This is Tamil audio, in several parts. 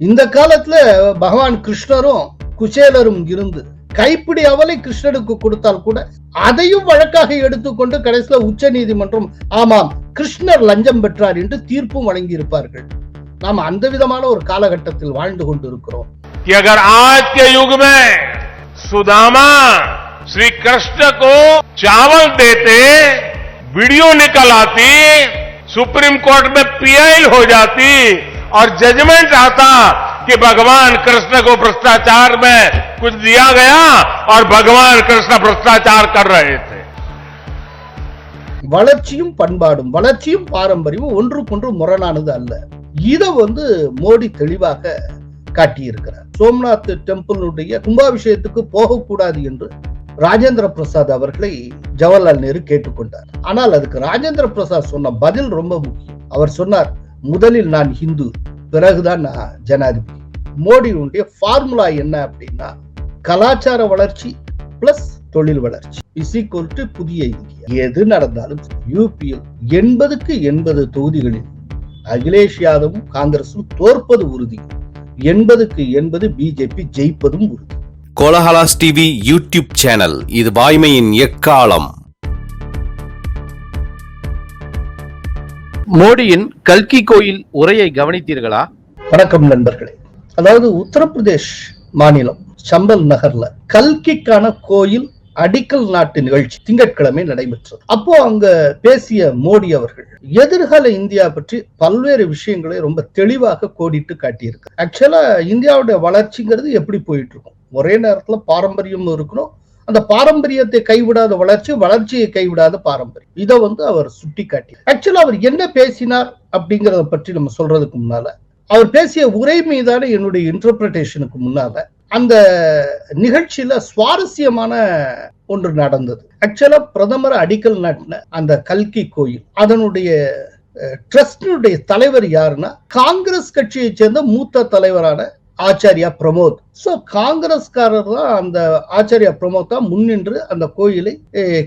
இந்த காலத்துல பகவான் கிருஷ்ணரும் குசேலரும் இருந்து கைப்பிடி அவலை கிருஷ்ணனுக்கு கொடுத்தால் கூட அதையும் வழக்காக எடுத்துக்கொண்டு கடைசியில உச்ச நீதிமன்றம் ஆமாம் கிருஷ்ணர் லஞ்சம் பெற்றார் என்று தீர்ப்பும் வழங்கி இருப்பார்கள் நாம் அந்த விதமான ஒரு காலகட்டத்தில் வாழ்ந்து கொண்டிருக்கிறோம் कि अगर आज के युग में सुदामा श्री कृष्ण को चावल देते वीडियो निकल आती सुप्रीम कोर्ट में पीआई हो जाती और जजमेंट आता कि भगवान कृष्ण को भ्रष्टाचार में कुछ दिया गया और भगवान कृष्ण भ्रष्टाचार कर रहे थे வளர்ச்சியும் பண்பாடும் வளர்ச்சியும் பாரம்பரியமும் ஒன்றுக்கொன்று முரணானது அல்ல இத வந்து மோடி தெளிவாக காட்டியிருக்கிறார் சோம்நாத் டெம்பிளுடைய கும்பாபிஷேகத்துக்கு போகக்கூடாது என்று ராஜேந்திர பிரசாத் அவர்களை ஜவஹர்லால் நேரு கேட்டுக்கொண்டார் ஆனால் அதுக்கு ராஜேந்திர பிரசாத் சொன்ன பதில் ரொம்ப முக்கியம் அவர் சொன்னார் முதலில் நான் ஹிந்து பிறகுதான் நான் ஜனாதிபதி. மோடியினுடைய ஃபார்முலா என்ன அப்படின்னா கலாச்சார வளர்ச்சி பிளஸ் தொழில் வளர்ச்சி இஸ் ஈக்குவல் டு புதிய இந்தியா. எது நடந்தாலும் யூபியில் எண்பதுக்கு எண்பது தொகுதிகளில் அகிலேஷ் யாதவும் காங்கிரசும் தோற்பது உறுதி. எண்பதுக்கு எண்பது பிஜேபி ஜெயிப்பதும் உறுதி. கோலஹலாஸ் டிவி யூடியூப் சேனல் இது வாய்மையின் எக்காலம். மோடியின் கல்கி கோயில் உரையை கவனித்தீர்களா? வணக்கம் நண்பர்களே. அதாவது உத்தரப்பிரதேஷ் மாநிலம் சம்பல் நகர்ல கல்கிக்கான கோயில் அடிக்கல் நாட்டு நிகழ்ச்சி திங்கட்கிழமை நடைபெற்றது. அப்போ அங்க பேசிய மோடி அவர்கள் எதிர்கால இந்தியா பற்றி பல்வேறு விஷயங்களை ரொம்ப தெளிவாக கோடிட்டு காட்டியிருக்கு ஆக்சுவலா இந்தியாவுடைய வளர்ச்சிங்கிறது எப்படி போயிட்டு இருக்கும்? ஒரே நேரத்துல பாரம்பரியமும் இருக்கணும் அந்த பாரம்பரியத்தை கைவிடாத வளர்ச்சி வளர்ச்சியை கைவிடாத பாரம்பரியம். இதை வந்து அவர் சுட்டி காட்டி ஆக்சுவலா அவர் என்ன பேசினார் அப்படிங்கறத பற்றி நம்ம சொல்றதுக்கு முன்னால அவர் பேசிய உரை மீதான என்னுடைய இன்டர்பிரிட்டேஷனுக்கு முன்னால அந்த நிகழ்ச்சியில சுவாரஸ்யமான ஒன்று நடந்தது. ஆக்சுவலா பிரதமர் அடிக்கல் நாட்டின அந்த கல்கி கோயில் அதனுடைய ட்ரஸ்டினுடைய தலைவர் யாருன்னா காங்கிரஸ் கட்சியை சேர்ந்த மூத்த தலைவரான ஆச்சாரியா பிரமோத். சோ காங்கிரஸ்காரர் தான் அந்த ஆச்சாரியா பிரமோத் தான் முன்னின்று அந்த கோயிலை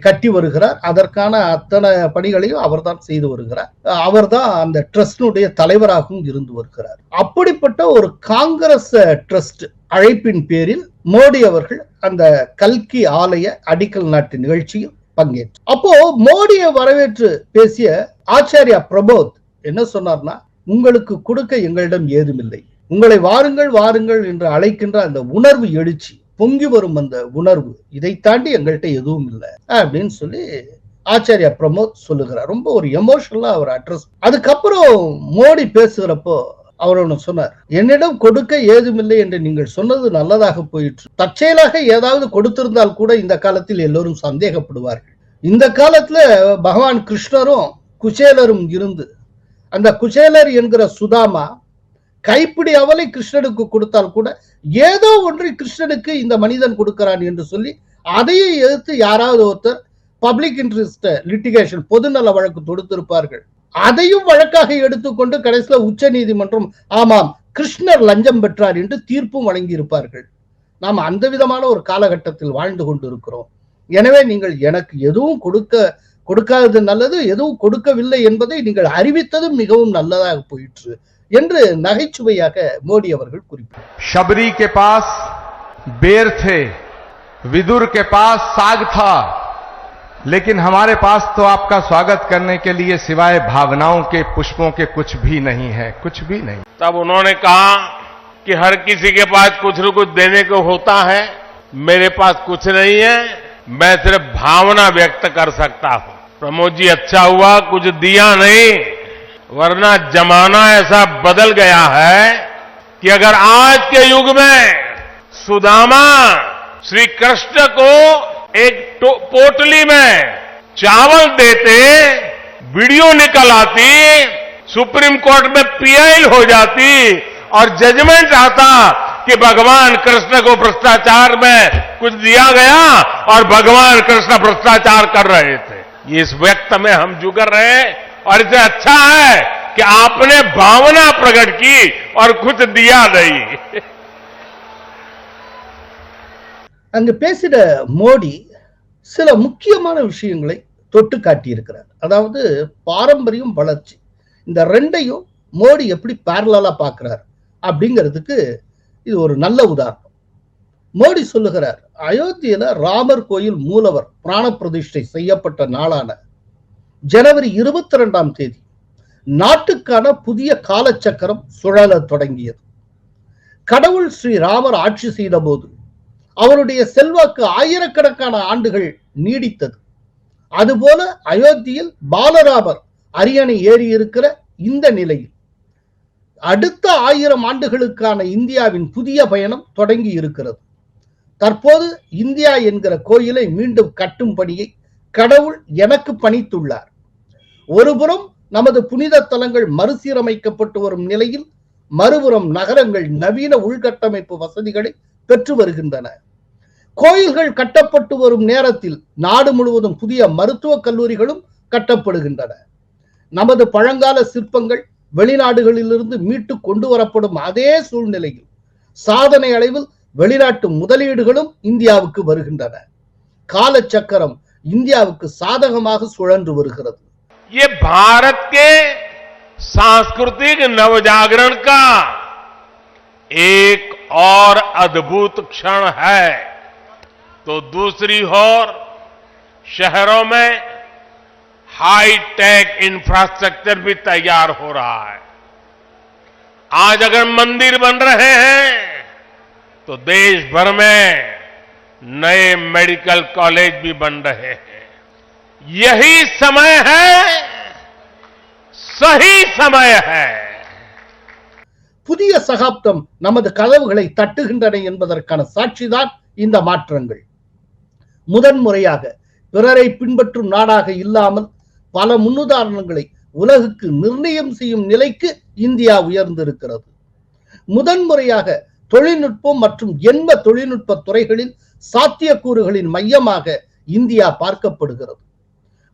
கட்டி வருகிறார். அதற்கான அத்தனை பணிகளையும் அவர்தான் செய்து வருகிறார். அவர்தான் அந்த ட்ரஸ்டினுடைய தலைவராகவும் இருந்து வருகிறார். அப்படிப்பட்ட ஒரு காங்கிரஸ் ட்ரஸ்ட் அழைப்பின் பேரில் மோடி அவர்கள் அந்த கல்கி ஆலய அடிக்கல் நாட்டு நிகழ்ச்சியில் பங்கேற்று அப்போ மோடியை வரவேற்று பேசிய ஆச்சாரியா பிரபோத் என்ன சொன்னார்னா உங்களுக்கு கொடுக்க எங்களிடம் ஏதுமில்லை. உங்களை வாருங்கள் வாருங்கள் என்று அழைக்கின்ற அந்த உணர்வு எழுச்சி பொங்கி வரும் அந்த உணர்வு இதை தாண்டி எங்கள்கிட்ட எதுவும் இல்லை அப்படின்னு சொல்லி ஆச்சாரியா பிரமோத் சொல்லுகிறார். ரொம்ப ஒரு எமோஷனலா அவர் அட்ரஸ் அதுக்கப்புறம் மோடி பேசுகிறப்போ அவர் ஒன்று சொன்னார் என்னிடம் கொடுக்க ஏதுமில்லை என்று நீங்கள் சொன்னது நல்லதாக போயிற்று. தற்செயலாக ஏதாவது கொடுத்திருந்தால் கூட இந்த காலத்தில் எல்லோரும் சந்தேகப்படுவார்கள். இந்த காலத்துல பகவான் கிருஷ்ணரும் குசேலரும் இருந்து அந்த குசேலர் என்கிற சுதாமா கைப்பிடி அவலை கிருஷ்ணனுக்கு கொடுத்தால் கூட ஏதோ ஒன்றை கிருஷ்ணனுக்கு இந்த மனிதன் கொடுக்கிறான் என்று சொல்லி அதையே எதிர்த்து யாராவது ஒருத்தர் பப்ளிக் இன்ட்ரெஸ்ட் லிட்டிகேஷன் பொதுநல வழக்கு தொடுத்திருப்பார்கள். அதையும் வழக்காக எடுத்துக்கொண்டு கடைசியில உச்ச நீதிமன்றம் ஆமாம் கிருஷ்ணர் லஞ்சம் பெற்றார் என்று தீர்ப்பும் வழங்கி இருப்பார்கள் நாம் அந்த விதமான ஒரு காலகட்டத்தில் வாழ்ந்து கொண்டிருக்கிறோம். எனவே நீங்கள் எனக்கு எதுவும் கொடுக்க கொடுக்காதது நல்லது எதுவும் கொடுக்கவில்லை என்பதை நீங்கள் அறிவித்ததும் மிகவும் நல்லதாக போயிற்று. என்று நகைச்சுவையாக மோடி அவர்கள் குறிப்பிட்டார் शबरी के पास बेर थे विदुर के पास साग था लेकिन हमारे पास तो आपका स्वागत करने के लिए सिवाय भावनाओं के पुष्पों के कुछ भी नहीं है कुछ भी नहीं तब उन्होंने कहा कि हर किसी के पास कुछ न कुछ देने को होता है मेरे पास कुछ नहीं है मैं सिर्फ भावना व्यक्त कर सकता हूं प्रमोद जी अच्छा हुआ कुछ दिया नहीं वरना जमाना ऐसा बदल गया है कि अगर आज के युग में सुदामा श्री कृष्ण को एक पोटली में चावल देते, वीडियो निकल आती, सुप्रीम कोर्ट में पीआई हो जाती और जजमेंट आता कि भगवान कृष्ण को भ्रष्टाचार में कुछ दिया गया और भगवान कृष्ण भ्रष्टाचार कर रहे थे। इस व्यक्त में हम जुगर रहे। और इसे अच्छा है कि आपने भावना प्रकट की और कुछ दिया नहीं அங்கு பேசின மோடி சில முக்கியமான விஷயங்களை தொட்டு காட்டியிருக்கிறார் அதாவது பாரம்பரியம் வளர்ச்சி இந்த ரெண்டையும் மோடி எப்படி பேரலா பார்க்கிறார் அப்படிங்கிறதுக்கு இது ஒரு நல்ல உதாரணம் மோடி சொல்லுகிறார் அயோத்தியில ராமர் கோயில் மூலவர் பிராண பிரதிஷ்டை செய்யப்பட்ட நாளான ஜனவரி இருபத்தி ரெண்டாம் தேதி நாட்டுக்கான புதிய காலச்சக்கரம் சுழல தொடங்கியது. கடவுள் ஸ்ரீ ராமர் ஆட்சி செய்த போது அவருடைய செல்வாக்கு ஆயிரக்கணக்கான ஆண்டுகள் நீடித்தது. அதுபோல அயோத்தியில் பாலராமர் அரியணை ஏறி இருக்கிற இந்த நிலையில் அடுத்த ஆயிரம் ஆண்டுகளுக்கான இந்தியாவின் புதிய பயணம் தொடங்கி இருக்கிறது தற்போது இந்தியா என்கிற கோயிலை மீண்டும் கட்டும் பணியை கடவுள் எனக்கு பணித்துள்ளார். ஒருபுறம் நமது புனித தலங்கள் மறுசீரமைக்கப்பட்டு வரும் நிலையில் மறுபுறம் நகரங்கள் நவீன உள்கட்டமைப்பு வசதிகளை பெற்று வருகின்றன. கோயில்கள் கட்டப்பட்டு வரும் நேரத்தில் நாடு முழுவதும் புதிய மருத்துவக் கல்லூரிகளும் கட்டப்படுகின்றன. நமது பழங்கால சிற்பங்கள் வெளிநாடுகளிலிருந்து மீட்டு கொண்டு வரப்படும் அதே சூழ்நிலையில் சாதனை அளவில் வெளிநாட்டு முதலீடுகளும் இந்தியாவுக்கு வருகின்றன. காலச்சக்கரம் இந்தியாவுக்கு சாதகமாக சுழன்று வருகிறது ये भारत के सांस्कृतिक नवजागरण का एक और अद्भुत क्षण है तो दूसरी ओर शहरों में हाई टेक इंफ्रास्ट्रक्चर भी तैयार हो रहा है आज अगर मंदिर बन रहे हैं तो देश भर में नए मेडिकल कॉलेज भी बन रहे हैं यही समय है सही समय है புதிய சகாப்தம் நமது கதவுகளை தட்டுகின்றன என்பதற்கான சாட்சிதான் இந்த மாற்றங்கள் முதன்முறையாக பிறரை பின்பற்றும் நாடாக இல்லாமல் பல முன்னுதாரணங்களை உலகுக்கு நிர்ணயம் செய்யும் நிலைக்கு இந்தியா உயர்ந்திருக்கிறது முதன்முறையாக தொழில்நுட்பம் மற்றும் எண்ம தொழில்நுட்ப துறைகளில் சாத்தியக்கூறுகளின் மையமாக இந்தியா பார்க்கப்படுகிறது.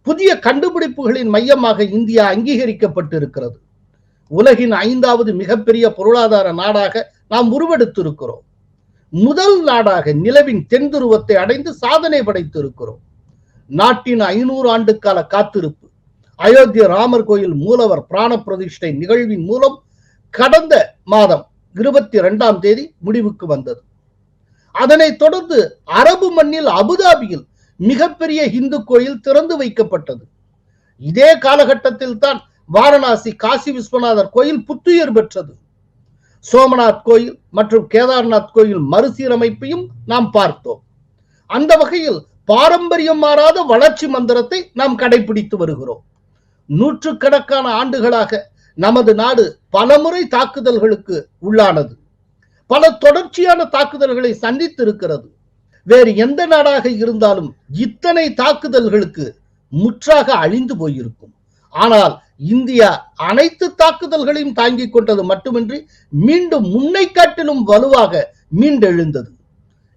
புதிய கண்டுபிடிப்புகளின் மையமாக இந்தியா அங்கீகரிக்கப்பட்டிருக்கிறது. உலகின் ஐந்தாவது மிகப்பெரிய பொருளாதார நாடாக நாம் உருவெடுத்திருக்கிறோம். முதல் நாடாக நிலவின் தென் துருவத்தை அடைந்து சாதனை படைத்திருக்கிறோம். நாட்டின் ஐநூறு ஆண்டு கால காத்திருப்பு அயோத்திய ராமர் கோயில் மூலவர் பிராண பிரதிஷ்டை நிகழ்வின் மூலம் கடந்த மாதம் இருபத்தி இரண்டாம் தேதி முடிவுக்கு வந்தது. அதனைத் தொடர்ந்து அரபு மண்ணில் அபுதாபியில் மிகப்பெரிய இந்து கோயில் திறந்து வைக்கப்பட்டது. இதே காலகட்டத்தில் தான் வாரணாசி காசி விஸ்வநாதர் கோயில் புத்துயிர் பெற்றது. சோமநாத் கோயில் மற்றும் கேதார்நாத் கோயில் மறுசீரமைப்பையும் நாம் பார்த்தோம். அந்த வகையில் பாரம்பரியம் மாறாத வளர்ச்சி மந்திரத்தை நாம் கடைபிடித்து வருகிறோம். நூற்றுக்கணக்கான ஆண்டுகளாக நமது நாடு பலமுறை தாக்குதல்களுக்கு உள்ளானது. பல தொடர்ச்சியான தாக்குதல்களை சந்தித்திருக்கிறது. வேறு எந்த நாடாக இருந்தாலும் இத்தனை தாக்குதல்களுக்கு முற்றாக அழிந்து போயிருக்கும். ஆனால் இந்தியா அனைத்து தாக்குதல்களையும் தாங்கிக் கொண்டது மட்டுமின்றி மீண்டும் முன்னை காட்டிலும் வலுவாக மீண்டெழுந்தது.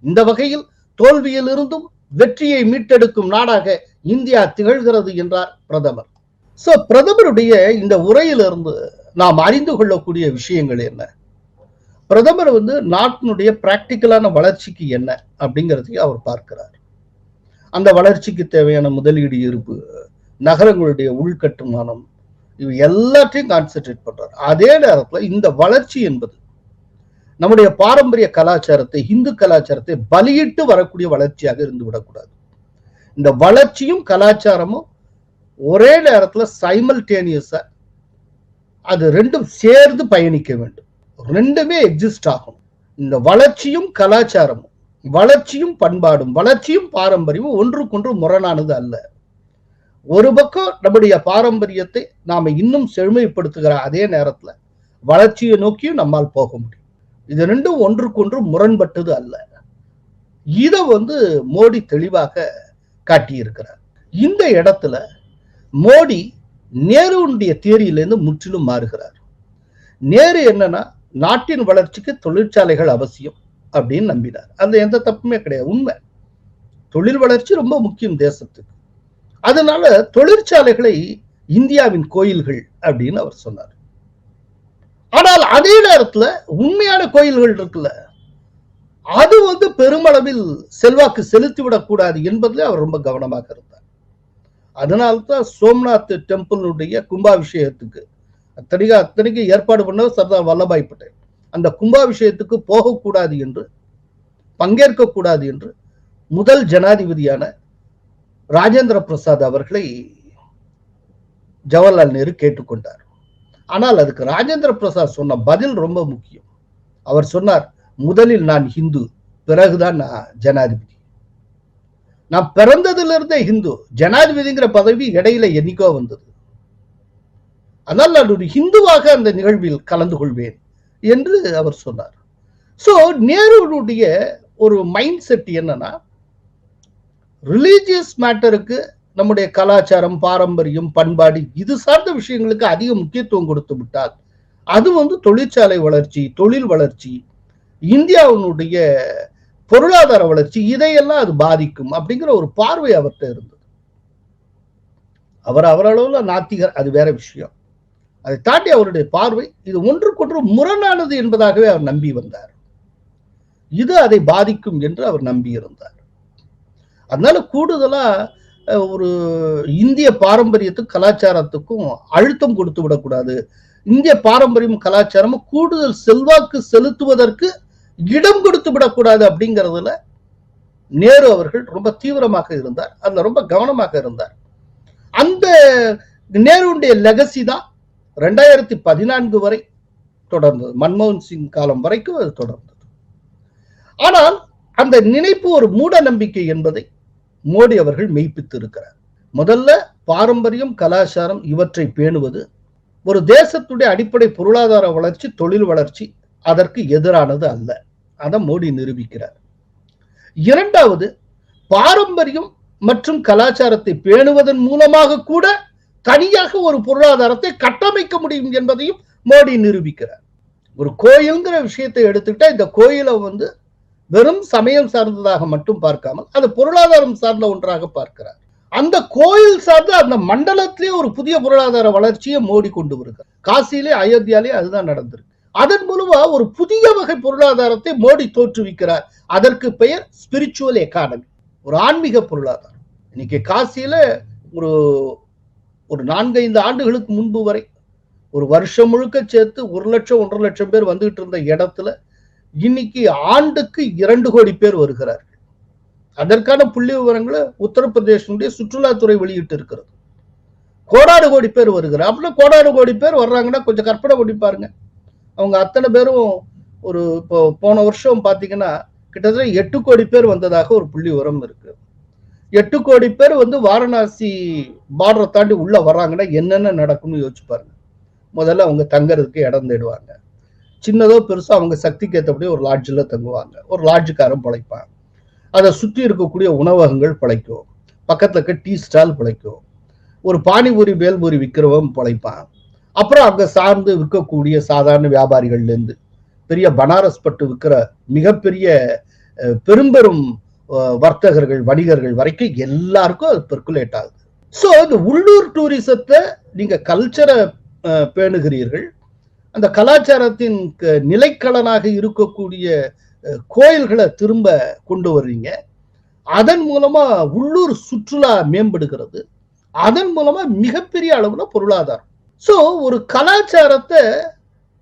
இந்த வகையில் தோல்வியிலிருந்தும் வெற்றியை மீட்டெடுக்கும் நாடாக இந்தியா திகழ்கிறது என்றார் பிரதமர். சோ பிரதமருடைய இந்த உரையிலிருந்து நாம் அறிந்து கொள்ளக்கூடிய விஷயங்கள் என்ன? பிரதமர் வந்து நாட்டினுடைய பிராக்டிக்கலான வளர்ச்சிக்கு என்ன அப்படிங்கிறதையும் அவர் பார்க்கிறார். அந்த வளர்ச்சிக்கு தேவையான முதலீடு இருப்பு நகரங்களுடைய உள்கட்டுமானம் இவை எல்லாத்தையும் கான்சென்ட்ரேட் பண்றார். அதே நேரத்தில் இந்த வளர்ச்சி என்பது நம்முடைய பாரம்பரிய கலாச்சாரத்தை இந்து கலாச்சாரத்தை பலியிட்டு வரக்கூடிய வளர்ச்சியாக இருந்து விடக்கூடாது இந்த வளர்ச்சியும் கலாச்சாரமும் ஒரே நேரத்தில் சைமல்டேனியஸா அது ரெண்டும் சேர்ந்து பயணிக்க வேண்டும். ரெண்டுமே எக்ஸிஸ்ட் ஆகும் இந்த வளர்ச்சியும் கலாச்சாரமும் வளர்ச்சியும் பண்பாடும் வளர்ச்சியும் பாரம்பரியமும் ஒன்றுக்கொன்று முரணானது அல்ல. ஒரு பக்கம் நம்முடைய பாரம்பரியத்தை நாம இன்னும் செழுமைப்படுத்துகிற அதே நேரத்துல வளர்ச்சியை நோக்கியும் நம்மால் போக முடியும். இது ரெண்டும் ஒன்றுக்கொன்று முரண்பட்டது அல்ல. இதை வந்து மோடி தெளிவாக காட்டியிருக்கிறார். இந்த இடத்துல மோடி நேருடைய தேரியிலேருந்து முற்றிலும் மாறுகிறார். நேரு என்னன்னா நாட்டின் வளர்ச்சிக்கு தொழிற்சாலைகள் அவசியம் அப்படின்னு நம்பினார். அந்த எந்த தப்புமே கிடையாது. உண்மை. தொழில் வளர்ச்சி ரொம்ப முக்கியம் தேசத்துக்கு. அதனால தொழிற்சாலைகளை இந்தியாவின் கோயில்கள் அப்படின்னு அவர் சொன்னார். ஆனால் அதே நேரத்துல உண்மையான கோயில்கள் இருக்குல்ல அது வந்து பெருமளவில் செல்வாக்கு செலுத்திவிடக் கூடாது என்பதில் அவர் ரொம்ப கவனமாக இருந்தார். அதனால்தான் சோம்நாத் டெம்பிளுடைய கும்பாபிஷேகத்துக்கு அத்தனைக்கு அத்தனைக்கு ஏற்பாடு பண்ணவர் சர்தார் வல்லபாய் பட்டேல். அந்த கும்பாபிஷேகத்துக்கு போகக்கூடாது என்று பங்கேற்கக்கூடாது என்று முதல் ஜனாதிபதியான ராஜேந்திர பிரசாத் அவர்களை ஜவஹர்லால் நேரு கேட்டுக்கொண்டார் ஆனால் அதுக்கு ராஜேந்திர பிரசாத் சொன்ன பதில் ரொம்ப முக்கியம். அவர் சொன்னார் முதலில் நான் ஹிந்து பிறகுதான் நான் ஜனாதிபதி. நான் பிறந்ததிலிருந்தே ஹிந்து ஜனாதிபதிங்கிற பதவி இடையில என்னைக்கோ வந்தது. அதனால் நான் ஒரு ஹிந்துவாக அந்த நிகழ்வில் கலந்து கொள்வேன் என்று அவர் சொன்னார். ஸோ நேருடைய ஒரு மைண்ட் செட் என்னன்னா ரிலீஜியஸ் மேட்டருக்கு நம்முடைய கலாச்சாரம் பாரம்பரியம் பண்பாடு இது சார்ந்த விஷயங்களுக்கு அதிக முக்கியத்துவம் கொடுத்து விட்டால் அது வந்து தொழிற்சாலை வளர்ச்சி தொழில் வளர்ச்சி இந்தியாவினுடைய பொருளாதார வளர்ச்சி இதையெல்லாம் அது பாதிக்கும் அப்படிங்கிற ஒரு பார்வை அவர்கிட்ட இருந்தது. அவர் அவரளவுல நாத்திகர் அது வேற விஷயம். அதை தாண்டி அவருடைய பார்வை இது ஒன்றுக்கொன்று முரணானது என்பதாகவே அவர் நம்பி வந்தார். இது அதை பாதிக்கும் என்று அவர் நம்பி இருந்தார். அதனால கூடுதலா ஒரு இந்திய பாரம்பரியத்துக்கும் கலாச்சாரத்துக்கும் அழுத்தம் கொடுத்து விடக்கூடாது. இந்திய பாரம்பரியம் கலாச்சாரமும் கூடுதல் செல்வாக்கு செலுத்துவதற்கு இடம் கொடுத்து விடக்கூடாது அப்படிங்கிறதுல நேரு அவர்கள் ரொம்ப தீவிரமாக இருந்தார். அந்த ரொம்ப கவனமாக இருந்தார். அந்த நேருடைய லெகசி தான் ரெண்டாயிரத்தி பதினான்கு வரை தொடர்ந்தது. மன்மோகன் சிங் காலம் வரைக்கும் அது தொடர்ந்தது. ஆனால் அந்த நினைப்பு ஒரு மூட நம்பிக்கை என்பதை மோடி அவர்கள் மெய்ப்பித்து இருக்கிறார் முதல்ல பாரம்பரியம் கலாச்சாரம் இவற்றை பேணுவது ஒரு தேசத்துடைய அடிப்படை பொருளாதார வளர்ச்சி தொழில் வளர்ச்சி அதற்கு எதிரானது அல்ல. அதை மோடி நிரூபிக்கிறார். இரண்டாவது பாரம்பரியம் மற்றும் கலாச்சாரத்தை பேணுவதன் மூலமாக கூட தனியாக ஒரு பொருளாதாரத்தை கட்டமைக்க முடியும் என்பதையும் மோடி நிரூபிக்கிறார். ஒரு கோயில்ங்கிற விஷயத்தை எடுத்துக்கிட்டா இந்த கோயிலை வந்து வெறும் சமயம் சார்ந்ததாக மட்டும் பார்க்காமல் அது பொருளாதாரம் சார்ந்த ஒன்றாக பார்க்கிறார். அந்த கோயில் சார்ந்த அந்த மண்டலத்திலே ஒரு புதிய பொருளாதார வளர்ச்சியை மோடி கொண்டு வருகிறார். காசிலே அயோத்தியாலே அதுதான் நடந்திருக்கு. அதன் மூலமா ஒரு புதிய வகை பொருளாதாரத்தை மோடி தோற்றுவிக்கிறார். அதற்கு பெயர் ஸ்பிரிச்சுவல் எக்கானமி ஒரு ஆன்மீக பொருளாதாரம். இன்னைக்கு காசியில ஒரு ஒரு நான்கைந்து ஆண்டுகளுக்கு முன்பு வரை ஒரு வருஷம் முழுக்க சேர்த்து ஒரு லட்சம் ஒன்றரை லட்சம் பேர் வந்துகிட்டு இருந்த இடத்துல இன்னைக்கு ஆண்டுக்கு இரண்டு கோடி பேர் வருகிறார்கள். அதற்கான புள்ளி விவரங்களை உத்தரப்பிரதேசனுடைய சுற்றுலாத்துறை வெளியிட்டு இருக்கிறது. கோடாடு கோடி பேர் வருகிறார். அப்படின்னா கோடாடு கோடி பேர் வர்றாங்கன்னா கொஞ்சம் கற்பனை பண்ணி பாருங்க. அவங்க அத்தனை பேரும் ஒரு இப்போ போன வருஷம் பார்த்தீங்கன்னா கிட்டத்தட்ட எட்டு கோடி பேர் வந்ததாக ஒரு புள்ளி விவரம் இருக்கு. எட்டு கோடி பேர் வந்து வாரணாசி பார்டரை தாண்டி உள்ள வர்றாங்கன்னா என்னென்ன நடக்கும்னு யோசிச்சு பாருங்க. முதல்ல அவங்க தங்கறதுக்கு இடம் தேடுவாங்க. சின்னதோ பெருசோ அவங்க சக்திக்கு ஏற்றபடி ஒரு லாட்ஜில் தங்குவாங்க. ஒரு லாட்ஜுக்காரன் பிழைப்பான் அதை சுற்றி இருக்கக்கூடிய உணவகங்கள் பிழைக்கும் பக்கத்துல இருக்க டீ ஸ்டால் பிழைக்கும் ஒரு பானிபூரி பேல்பூரி விற்கிறவன் பிழைப்பான் அப்புறம் அங்கே சார்ந்து விற்கக்கூடிய சாதாரண வியாபாரிகள்லேருந்து பெரிய பனாரஸ் பட்டு விற்கிற மிகப்பெரிய பெரும்பெரும் வர்த்தகர்கள் வணிகர்கள் வரைக்கும் எல்லாருக்கும் அது பெர்குலேட் ஆகுது. ஸோ இந்த உள்ளூர் டூரிசத்தை நீங்கள் கல்ச்சரை பேணுகிறீர்கள். அந்த கலாச்சாரத்தின் க- இருக்கக்கூடிய கோயில்களை திரும்ப கொண்டு வர்றீங்க. அதன் மூலமா உள்ளூர் சுற்றுலா மேம்படுகிறது. அதன் மூலமா மிகப்பெரிய அளவுல பொருளாதாரம். ஸோ ஒரு கலாச்சாரத்தை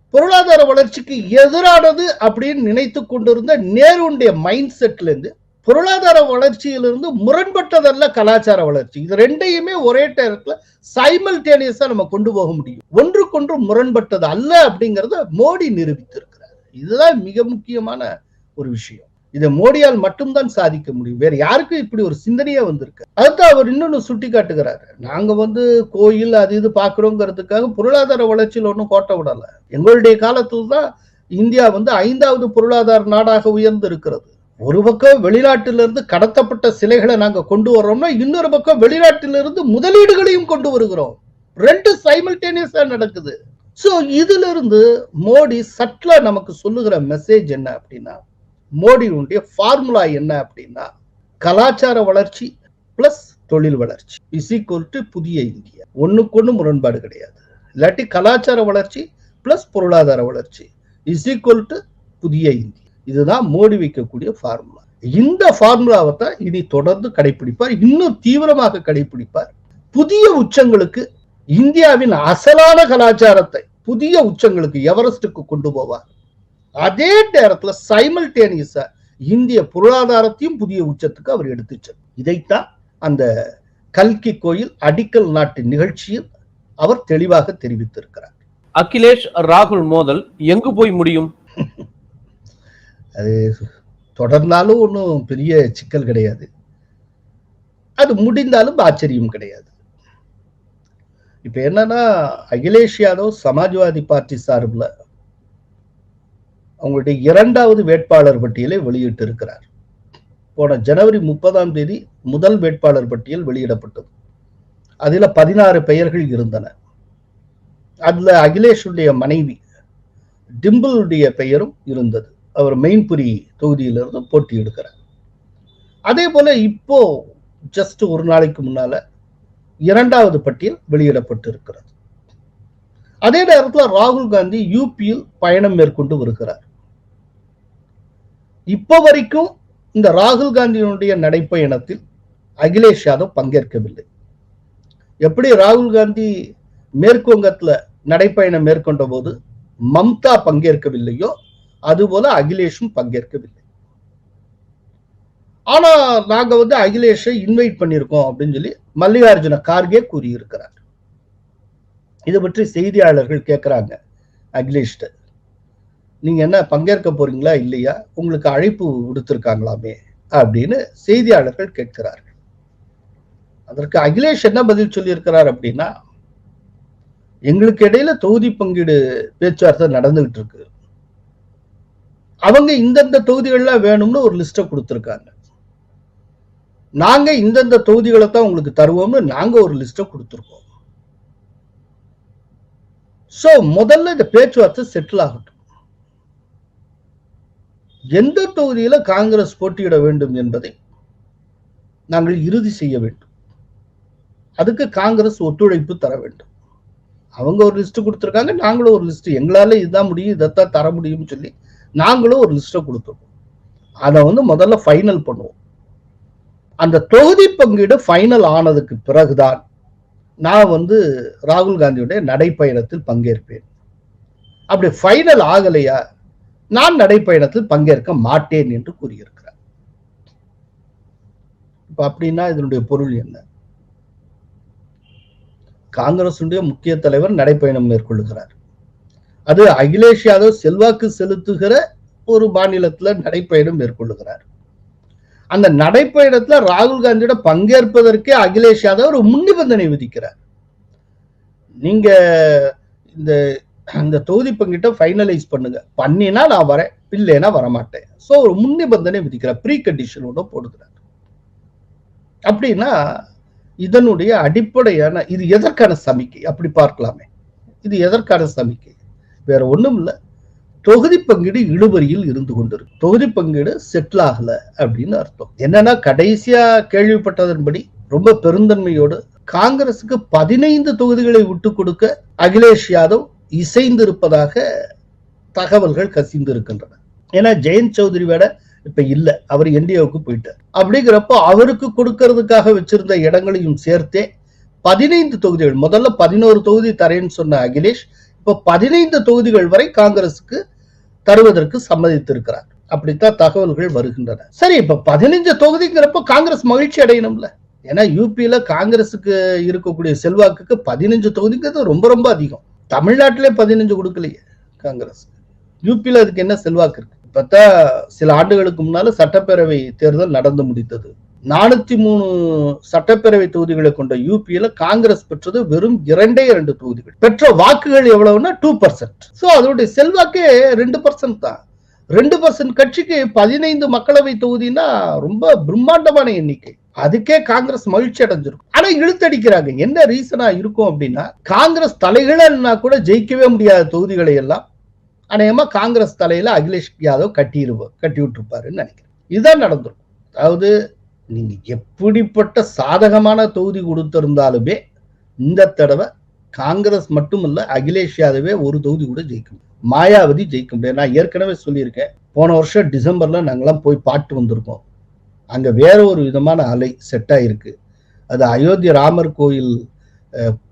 பொருளாதார வளர்ச்சிக்கு எதிரானது அப்படின்னு நினைத்து கொண்டிருந்த நேருடைய மைண்ட் செட்லேருந்து பொருளாதார வளர்ச்சியிலிருந்து முரண்பட்டதல்ல கலாச்சார வளர்ச்சி. இது ரெண்டையுமே ஒரே நேரத்துல சைமல்டேனியஸா நம்ம கொண்டு போக முடியும். ஒன்றுக்கொன்று முரண்பட்டது அல்ல அப்படிங்கிறத மோடி நிரூபித்திருக்கிறார். இதுதான் மிக முக்கியமான ஒரு விஷயம். இதை மோடியால் மட்டும்தான் சாதிக்க முடியும். வேற யாருக்கும் இப்படி ஒரு சிந்தனையே வந்திருக்கு. அதுதான் அவர் இன்னொன்னு சுட்டி காட்டுகிறாரு நாங்க வந்து கோயில் அது இது பாக்குறோங்கிறதுக்காக பொருளாதார வளர்ச்சியில் ஒன்றும் கோட்டை விடல. எங்களுடைய காலத்தில் தான் இந்தியா வந்து ஐந்தாவது பொருளாதார நாடாக உயர்ந்து இருக்கிறது ஒரு பக்கம் வெளிநாட்டிலிருந்து கடத்தப்பட்ட சிலைகளை நாங்க கொண்டு வர்றோம்னா இன்னொரு பக்கம் வெளிநாட்டிலிருந்து முதலீடுகளையும் கொண்டு வருகிறோம். ரெண்டு சைமல்டேனியஸாக நடக்குது. சோ இதுல இருந்து மோடி சட்ல நமக்கு சொல்லுகிற மெசேஜ் என்ன அப்படின்னா மோடியினுடைய ஃபார்முலா என்ன அப்படின்னா கலாச்சார வளர்ச்சி பிளஸ் தொழில் வளர்ச்சி இஸ் ஈக்குவல் டு புதிய இந்தியா. ஒண்ணுக்கு முரண்பாடு கிடையாது. இல்லாட்டி கலாச்சார வளர்ச்சி பிளஸ் பொருளாதார வளர்ச்சி இஸ் ஈக்குவல் டு புதிய இந்தியா. இதுதான் மோடி வைக்கக்கூடிய ஃபார்முலா இந்த ஃபார்முலாவை தான் இனி தொடர்ந்து கடைபிடிப்பார் இன்னும் தீவிரமாக கடைபிடிப்பார் புதிய உச்சங்களுக்கு இந்தியாவின் அசலான கலாச்சாரத்தை புதிய உச்சங்களுக்கு எவரெஸ்டுக்கு கொண்டு போவார்? அதே நேரத்துல சைமல்டேனியஸா இந்திய பொருளாதாரத்தையும் புதிய உச்சத்துக்கு அவர் எடுத்துச்சார் இதைத்தான் அந்த கல்கி கோயில் அடிக்கல் நாட்டு நிகழ்ச்சியில் அவர் தெளிவாக தெரிவித்திருக்கிறார். அகிலேஷ் ராகுல் மோதல் எங்கு போய் முடியும்? அது தொடர்ந்தாலும் ஒன்றும் பெரிய சிக்கல் கிடையாது. அது முடிந்தாலும் ஆச்சரியம் கிடையாது. இப்போ என்னன்னா அகிலேஷ் யாதவ் சமாஜ்வாதி பார்ட்டி சார்பில் அவங்களுடைய இரண்டாவது வேட்பாளர் பட்டியலை வெளியிட்டு இருக்கிறார் போன ஜனவரி முப்பதாம் தேதி முதல் வேட்பாளர் பட்டியல் வெளியிடப்பட்டது. அதில் பதினாறு பெயர்கள் இருந்தன. அதுல அகிலேஷுடைய மனைவி டிம்பிளுடைய பெயரும் இருந்தது. அவர் மெயின்புரி தொகுதியிலிருந்து போட்டி எடுக்கிறார் அதே போல இப்போ ஜஸ்ட் ஒரு நாளைக்கு முன்னால இரண்டாவது பட்டியல் வெளியிடப்பட்டு இருக்கிறது அதே நேரத்தில் ராகுல் காந்தி யூபியில் பயணம் மேற்கொண்டு வருகிறார். இப்போ வரைக்கும் இந்த ராகுல் காந்தியினுடைய நடைப்பயணத்தில் அகிலேஷ் யாதவ் பங்கேற்கவில்லை. எப்படி ராகுல் காந்தி மேற்குவங்கத்துல நடைப்பயணம் மேற்கொண்ட போது மம்தா பங்கேற்கவில்லையோ அதுபோல அகிலேஷும் பங்கேற்கவில்லை. ஆனா நாங்க வந்து அகிலேஷை இன்வைட் பண்ணியிருக்கோம் அப்படின்னு சொல்லி மல்லிகார்ஜுன கார்கே கூறியிருக்கிறார். இதை பற்றி செய்தியாளர்கள் கேட்கிறாங்க அகிலேஷ்ட நீங்க என்ன பங்கேற்க போறீங்களா இல்லையா? உங்களுக்கு அழைப்பு விடுத்திருக்காங்களாமே அப்படின்னு செய்தியாளர்கள் கேட்கிறார்கள். அதற்கு அகிலேஷ் என்ன பதில் சொல்லியிருக்கிறார் அப்படின்னா எங்களுக்கு இடையில தொகுதி பங்கீடு பேச்சுவார்த்தை நடந்துகிட்டு இருக்கு. அவங்க இந்தந்த தொகுதிகள்ல வேணும்னு ஒரு லிஸ்ட்டை கொடுத்துருக்காங்க. நாங்க இந்தந்த தொகுதிகளை தான் உங்களுக்கு தருவோம்னு நாங்க ஒரு லிஸ்ட்டை கொடுத்துருக்கோம். சோ முதல்ல இந்த பேச்சுவார்த்தை செட்டில் ஆகட்டும். எந்த தொகுதியில காங்கிரஸ் போட்டியிட வேண்டும் என்பதை நாங்கள் இறுதி செய்ய வேண்டும். அதுக்கு காங்கிரஸ் ஒத்துழைப்பு தர வேண்டும். அவங்க ஒரு லிஸ்ட் கொடுத்துருக்காங்க நாங்களும் ஒரு லிஸ்ட் எங்களால இதுதான் முடியும் இதைத்தான் தர முடியும்னு சொல்லி நாங்களும் ஒரு லிஸ்ட்டை கொடுத்துருக்கோம். அதை வந்து முதல்ல ஃபைனல் பண்ணுவோம். அந்த தொகுதி பங்கீடு ஃபைனல் ஆனதுக்கு பிறகுதான் நான் வந்து ராகுல் காந்தியுடைய நடைப்பயணத்தில் பங்கேற்பேன். அப்படி ஃபைனல் ஆகலையா நான் நடைப்பயணத்தில் பங்கேற்க மாட்டேன் என்று கூறியிருக்கிறார். இப்ப அப்படின்னா இதனுடைய பொருள் என்ன? காங்கிரசுடைய முக்கிய தலைவர் நடைப்பயணம் மேற்கொள்ளுகிறார் அது அகிலேஷ் யாதவ் செல்வாக்கு செலுத்துகிற ஒரு மாநிலத்துல நடைப்பயணம் மேற்கொள்ளுகிறார். அந்த நடைப்பயணத்துல ராகுல் காந்தியோட பங்கேற்பதற்கே அகிலேஷ் யாதவ் ஒரு முன்னிபந்தனை விதிக்கிறார். நீங்க இந்த அந்த தொகுதி பங்கிட்ட ஃபைனலைஸ் பண்ணுங்க. பண்ணினா நான் வரேன் இல்லைன்னா வரமாட்டேன். ஸோ ஒரு முன்னிபந்தனை விதிக்கிறார் ப்ரீ கண்டிஷனோட போடுகிறார். அப்படின்னா இதனுடைய அடிப்படையான இது எதற்கான சமிக்கை? அப்படி பார்க்கலாமே. இது எதற்கான சமிக்கை? வேற ஒன்றும் இல்லை. தொகுதி பங்கீடு இழுபறியில் இருந்து கொண்டிருக்கு. தொகுதி பங்கீடு செட்டில் ஆகல அப்படின்னு அர்த்தம். என்னன்னா கடைசியா கேள்விப்பட்டதன்படி ரொம்ப பெருந்தன்மையோடு காங்கிரசுக்கு பதினைந்து தொகுதிகளை விட்டு கொடுக்க அகிலேஷ் யாதவ் இசைந்திருப்பதாக தகவல்கள் கசிந்து இருக்கின்றன ஏன்னா ஜெயந்த் சௌத்ரி வேட இப்ப இல்ல. அவர் இந்தியாவுக்கு போயிட்டார். அப்படிங்கிறப்போ அவருக்கு கொடுக்கறதுக்காக வச்சிருந்த இடங்களையும் சேர்த்தே பதினைந்து தொகுதிகள் முதல்ல பதினோரு தொகுதி தரேன்னு சொன்ன அகிலேஷ் இப்ப பதினைந்து தொகுதிகள் வரை காங்கிரசுக்கு தருவதற்கு சம்மதித்திருக்கிறார். அப்படித்தான் தகவல்கள் வருகின்றன. சரி இப்ப பதினைஞ்சு தொகுதிங்கிறப்ப காங்கிரஸ் மகிழ்ச்சி அடையணும்ல. ஏன்னா யூபியில காங்கிரஸுக்கு இருக்கக்கூடிய செல்வாக்குக்கு பதினஞ்சு தொகுதிங்கிறது ரொம்ப ரொம்ப அதிகம். தமிழ்நாட்டிலே பதினஞ்சு கொடுக்கலையே காங்கிரஸ். யூபியில அதுக்கு என்ன செல்வாக்கு இருக்கு? இப்பதான் சில ஆண்டுகளுக்கு முன்னால சட்டப்பேரவை தேர்தல் நடந்து முடித்தது நானூத்தி மூணு சட்டப்பேரவை தொகுதிகளை கொண்ட யூபியில காங்கிரஸ் பெற்றது வெறும் இரண்டே இரண்டு தொகுதிகள். பெற்ற வாக்குகள் எவ்வளவுன்னா டூ பர்சன்ட் சோ அதனுடைய செல்வாக்கே ரெண்டு பர்சன்ட் தான். ரெண்டு பர்சன்ட் கட்சிக்கு பதினைந்து மக்களவை தொகுதினா ரொம்ப பிரம்மாண்டமான எண்ணிக்கை. அதுக்கே காங்கிரஸ் மகிழ்ச்சி அடைஞ்சிருக்கும். ஆனா இழுத்தடிக்கிறாங்க. என்ன ரீசனா இருக்கும் அப்படின்னா காங்கிரஸ் தலைகளா கூட ஜெயிக்கவே முடியாத தொகுதிகளை எல்லாம் அநேகமா காங்கிரஸ் தலையில அகிலேஷ் யாதவ் கட்டியிருப்பார் கட்டி விட்டுருப்பாருன்னு நினைக்கிறேன். இதுதான் நடந்திருக்கும். அதாவது நீங்க எப்படிப்பட்ட சாதகமான தொகுதி கொடுத்திருந்தாலுமே இந்த தடவை காங்கிரஸ் மட்டுமல்ல அகிலேஷ் யாதவே ஒரு தொகுதி கூட ஜெயிக்க முடியும் மாயாவதி ஜெயிக்க முடியாது. நான் ஏற்கனவே சொல்லியிருக்கேன் போன வருஷம் டிசம்பர்ல நாங்கெல்லாம் போய் பாட்டு வந்திருக்கோம். அங்க வேற ஒரு விதமான அலை செட் ஆயிருக்கு. அது அயோத்தி ராமர் கோயில்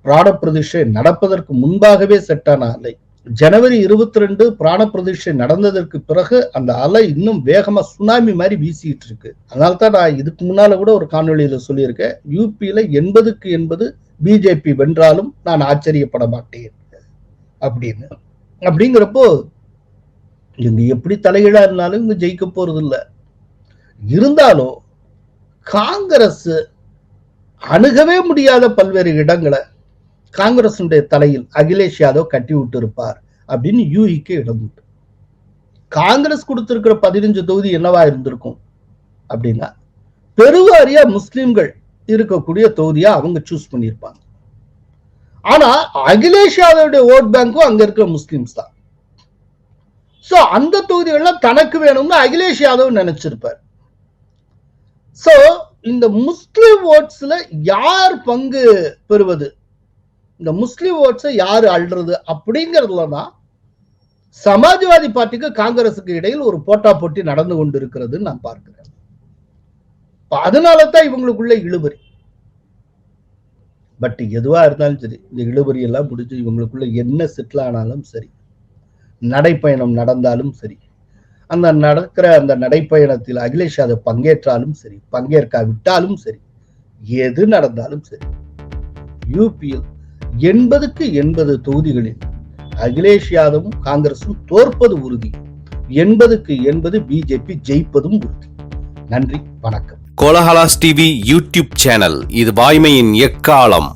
பிராட பிரதிஷ்டை நடப்பதற்கு முன்பாகவே செட்டான அலை. ஜனவரி இருபத்தி ரெண்டு பிராண பிரதிஷ்டை நடந்ததற்கு பிறகு அந்த அலை இன்னும் வேகமா சுனாமி மாதிரி வீசிட்டு இருக்கு. அதனால தான் நான் இதுக்கு முன்னால கூட ஒரு காணொலியில சொல்லியிருக்கேன். யூபியில எண்பதுக்கு எண்பது பிஜேபி வென்றாலும் நான் ஆச்சரியப்பட மாட்டேன் அப்படின்னு. அப்படிங்கிறப்போ இங்க எப்படி தலையீடா இருந்தாலும் இங்க ஜெயிக்க போறது இல்லை இருந்தாலும் காங்கிரஸ் அணுகவே முடியாத பல்வேறு இடங்களை காங்கிரசுடைய தலையில் அகிலேஷ் யாதவ் கட்டி விட்டு இருப்பார் அப்படின்னு யூஇக்கு இடம் உண்டு. காங்கிரஸ் கொடுத்திருக்கிற பதினஞ்சு தொகுதி என்னவா இருந்திருக்கும் அப்படின்னா பெருவாரியா முஸ்லிம்கள் இருக்கக்கூடிய தொகுதியா அவங்க சூஸ் பண்ணியிருப்பாங்க. ஆனா அகிலேஷ் யாதவுடைய ஓட் பேங்க்கும் அங்க இருக்கிற முஸ்லிம்ஸ் தான். சோ அந்த தொகுதிகள்லாம் தனக்கு வேணும்னு அகிலேஷ் யாதவ் நினைச்சிருப்பார். சோ இந்த முஸ்லிம் ஓட்ஸ்ல யார் பங்கு பெறுவது? இந்த முஸ்லீம் ஓட்ஸை யாரு அள்ளுறது அப்படிங்கிறதுல தான் சமாஜ்வாதி பார்ட்டிக்கு காங்கிரஸுக்கு இடையில் ஒரு போட்டா போட்டி நடந்து கொண்டு இருக்கிறது நான் பார்க்கிறேன். அதனால தான் இவங்களுக்குள்ள இழுபறி. பட் எதுவா இருந்தாலும் சரி இந்த இழுபறி எல்லாம் முடிஞ்சு இவங்களுக்குள்ள என்ன செட்டில் ஆனாலும் சரி நடைப்பயணம் நடந்தாலும் சரி அந்த நடக்கிற அந்த நடைப்பயணத்தில் அகிலேஷ் யாதவ் பங்கேற்றாலும் சரி பங்கேற்காவிட்டாலும் சரி எது நடந்தாலும் சரி யூபியில் எண்பதுக்கு எண்பது தொகுதிகளில் அகிலேஷ் யாதவும் காங்கிரசும் தோற்பது உறுதி. எண்பதுக்கு எண்பது பிஜேபி ஜெயிப்பதும் உறுதி. நன்றி வணக்கம். கோலஹலாஸ் டிவி யூடியூப் சேனல் இது வாய்மையின் எக்காலம்.